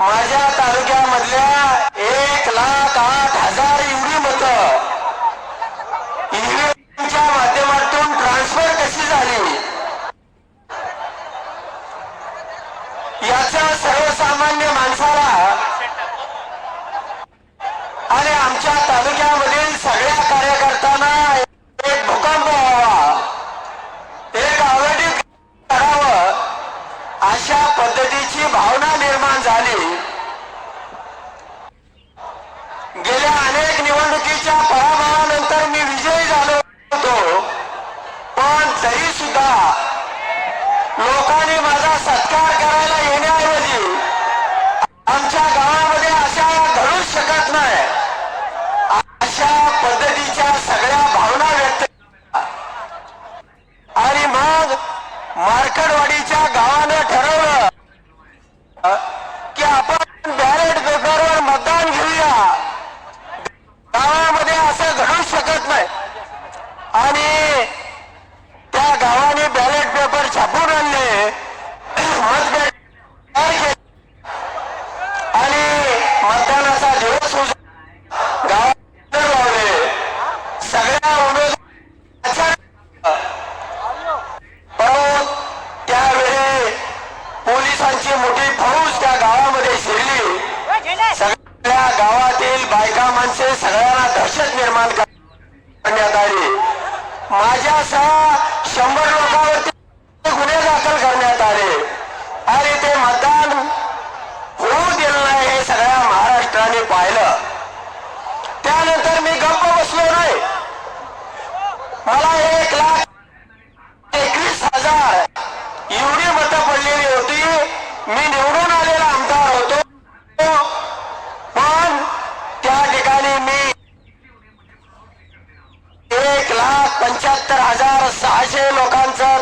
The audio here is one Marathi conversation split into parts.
माझ्या तालुक्यामधल्या एक लाख आठ हजार एवढी मत. ईव्हीएमच्या माध्यमातून ट्रान्सफर कशी झाली? याचा सर्वसामान्य माणसाला आणि आमच्या तालुक्यामधील सगळ्या कार्यकर्त्यांना एक भूकंप व्हावा एक आवडीत करावं अशा पद्धतीची भावना निर्माण झाली. गेल्या अनेक निवडणुकीच्या पराभवानंतर मी विजयी झालो होतो. पण तरी सुद्धा लोकांनी माझा सत्कार करायला येण्याऐवजी आमच्या गावामध्ये अशा घडू शकत नाही. अशा पद्धतीच्या सगळ्या भावना व्यक्त आणि मग मार्कडवाडीच्या सगळ्या गावातील बायका माणसे सगळ्यांना दहशत निर्माण करण्यात आली. माझ्यासह शंभर लोकांवरती गुन्हे दाखल करण्यात आले. आणि ते मतदान होऊ दिलं नाही हे सगळ्या महाराष्ट्राने पाहिलं. त्यानंतर मी गप्प बसलो नाही. मला एक लाख एकवीस हजार एवढी मतं पडलेली होती. मी निवडून आलेला आमदार होतो पण त्या ठिकाणी मी एक लाख पंच्याहत्तर हजार सहाशे लोकांचं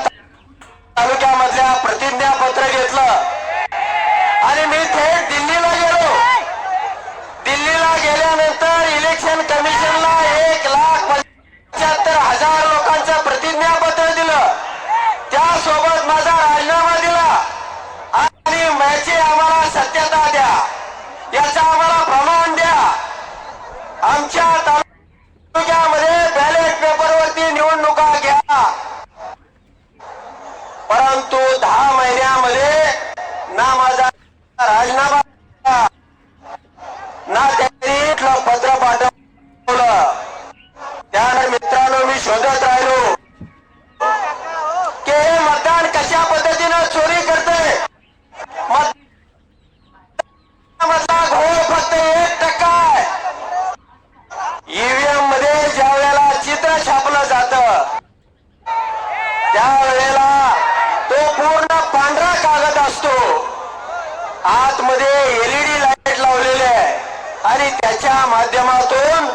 तालुक्यामधल्या प्रतिज्ञापत्र घेतलं. आणि मी थेट दिल्लीला गेलो. दिल्लीला गेल्यानंतर इलेक्शन कमिशनला एक लाख पंच्याहत्तर हजार लोकांचं प्रतिज्ञापत्र दिलं. त्यासोबत माझा राजीनामा दिला. आणि माझी आम्हाला सत्यता द्या. याचा आम्हाला प्रमाण द्या. आमच्या ना माझा राजीनामा. ना त्यांनी इथलं पत्र पाठवलं. त्यानंतर मित्रांनो मी शोधत राहिलो. की हे मतदान कशा पद्धतीनं चोरी करते मधला घोळ फक्त एक टक्का ईव्हीएममध्ये ज्या वेळेला चित्र छापलं जात त्यावेळेला आतमध्ये एलईडी लाइट लावलेले आहे. आणि त्याच्या माध्यमातून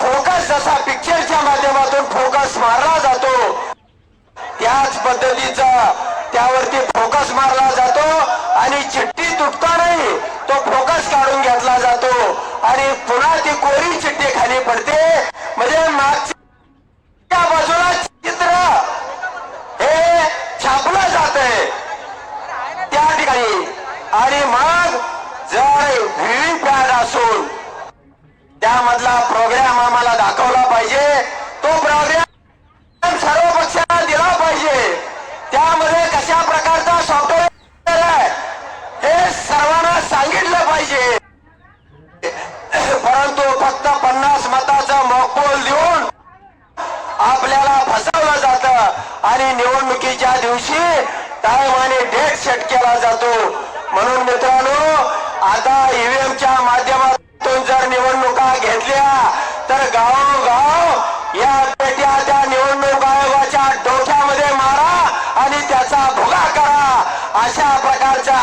फोकस जसा पिक्चरच्या माध्यमातून फोकस मारला जातो त्याच पद्धतीचा त्यावरती फोकस मारला जातो. आणि चिठ्ठी तुटतानाही तो फोकस काढून घेतला जातो. आणि पुन्हा ती कोरी चिठ्ठी खाली पडते. पाहिजे. तो प्रोग्राम सर्व पक्षांना दिला पाहिजे. त्यामध्ये कशा प्रकारचा सॉफ्टवेअर आहे हे सर्वांना सांगितलं पाहिजे. परंतु फक्त पन्नास मताचा मॉकपोल देऊन आपल्याला फसवलं जात. आणि निवडणुकीच्या दिवशी टाइम आणि डेट सेट केला जातो. म्हणून मित्रांनो आता ईव्हीएमच्या माध्यमातून जर निवडणुका घेतल्या तर गावोगाव या पेट्या त्या निवडणूक आयोगाच्या डोक्यामध्ये मारा आणि त्याचा भुगा करा. अशा प्रकारच्या